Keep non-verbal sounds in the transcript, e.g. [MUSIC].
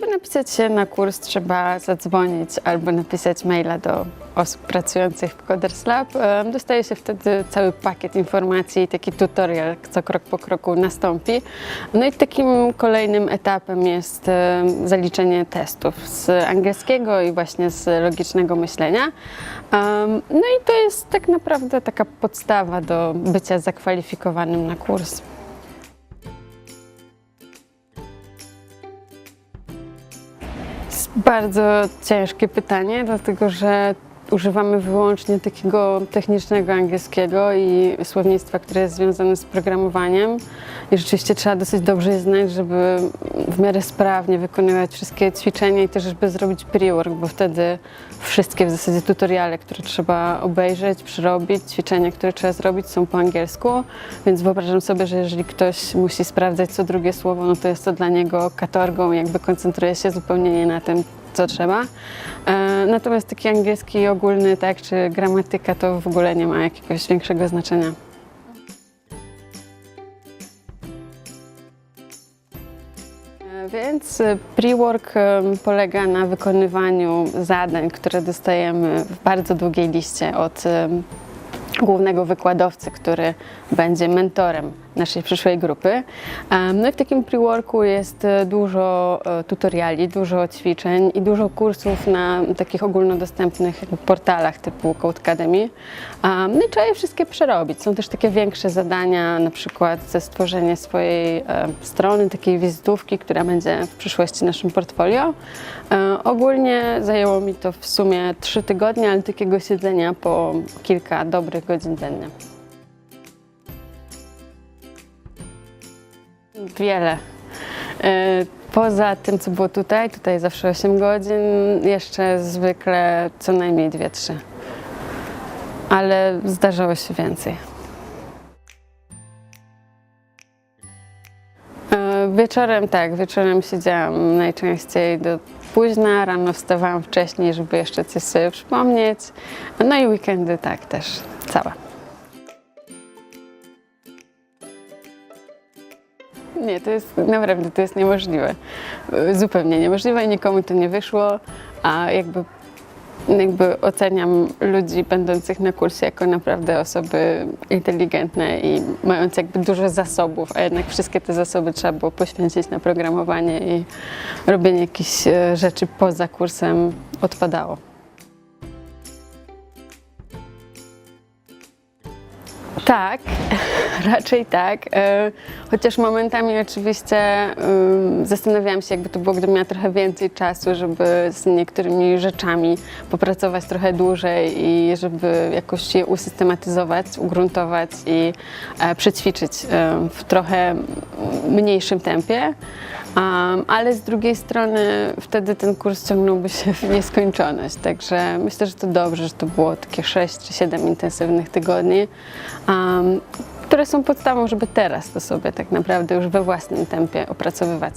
Żeby napisać się na kurs, trzeba zadzwonić albo napisać maila do osób pracujących w Coders Lab. Dostaje się wtedy cały pakiet informacji, taki tutorial, co krok po kroku nastąpi. No i takim kolejnym etapem jest zaliczenie testów z angielskiego i właśnie z logicznego myślenia. No i to jest tak naprawdę taka podstawa do bycia zakwalifikowanym na kurs. Bardzo ciężkie pytanie, dlatego że używamy wyłącznie takiego technicznego angielskiego i słownictwa, które jest związane z programowaniem. I rzeczywiście trzeba dosyć dobrze je znać, żeby w miarę sprawnie wykonywać wszystkie ćwiczenia i też, żeby zrobić pre-work, bo wtedy wszystkie w zasadzie tutoriale, które trzeba obejrzeć, przerobić, ćwiczenia, które trzeba zrobić są po angielsku, więc wyobrażam sobie, że jeżeli ktoś musi sprawdzać co drugie słowo, no to jest to dla niego katorgą, jakby koncentruje się zupełnie nie na tym, co trzeba. E, Natomiast taki angielski ogólny, tak, czy gramatyka to w ogóle nie ma jakiegoś większego znaczenia. E, Więc e, pre-work polega na wykonywaniu zadań, które dostajemy w bardzo długiej liście od głównego wykładowcy, który będzie mentorem naszej przyszłej grupy. No i w takim pre-worku jest e, dużo e, tutoriali, dużo ćwiczeń i dużo kursów na takich ogólnodostępnych portalach typu Codecademy. Em, No i trzeba je wszystkie przerobić. Są też takie większe zadania, na przykład ze stworzenie swojej e, strony, takiej wizytówki, która będzie w przyszłości naszym portfolio. Ogólnie zajęło mi to w sumie trzy tygodnie, ale takiego siedzenia po kilka dobrych godzin dziennie. Wiele. E, Poza tym, co było tutaj, tutaj zawsze 8 godzin, jeszcze zwykle co najmniej 2-3. Ale zdarzało się więcej. E, Wieczorem tak, wieczorem siedziałam najczęściej do późna, rano wstawałam wcześniej, żeby jeszcze coś sobie przypomnieć. No i weekendy tak też, całe. Nie, to jest naprawdę, to jest niemożliwe. Zupełnie niemożliwe i nikomu to nie wyszło, a jakby, jakby oceniam ludzi będących na kursie jako naprawdę osoby inteligentne i mające jakby dużo zasobów, a jednak wszystkie te zasoby trzeba było poświęcić na programowanie i robienie jakichś e, rzeczy poza kursem odpadało. Tak, [LAUGHS] raczej tak. E, Chociaż momentami oczywiście zastanawiałam się, jakby to było, gdybym miała trochę więcej czasu, żeby z niektórymi rzeczami popracować trochę dłużej i żeby jakoś je usystematyzować, ugruntować i e, przećwiczyć w trochę mniejszym tempie. Um, ale z drugiej strony wtedy ten kurs ciągnąłby się w nieskończoność. Także myślę, że to dobrze, że to było takie 6 czy 7 intensywnych tygodni, um, które są podstawą, żeby teraz to sobie tak naprawdę już we własnym tempie opracowywać.